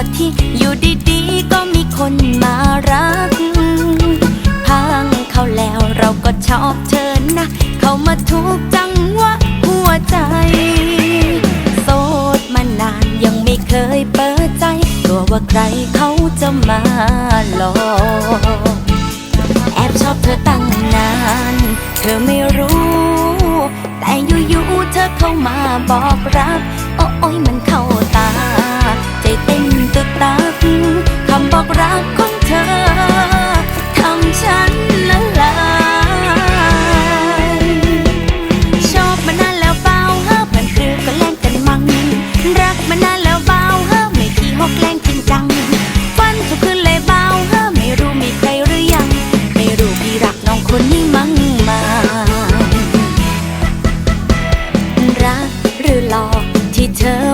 อที่อยู่ดีๆ ก็มีคนมารักพังเขาแล้วเราก็ชอบเธอนะ เขามาทุกจังวะหัวใจ โสดมานานยังไม่เคยเปิดใจ กลัวว่าใครเขาจะมาหลอกแอบชอบเธอตั้งนาน เธอไม่รู้ แต่อยู่ๆเธอเข้ามาบอกรักโอ้ยมัน อกรักของเธอทำฉันละลายชอบมานานแล้วเบาเฮ้อผันเอนคือก็แล่นกันมั่งรักมานานแล้วเบาเฮ้อไม่ขี้หกแรงจริงจังฟันทุกคืนเลยเบาเฮ้อไม่รู้มีใครหรือยัง ไม่รู้พี่รักน้องคนนี้มั่งมา รักหรือหลอกที่เธอ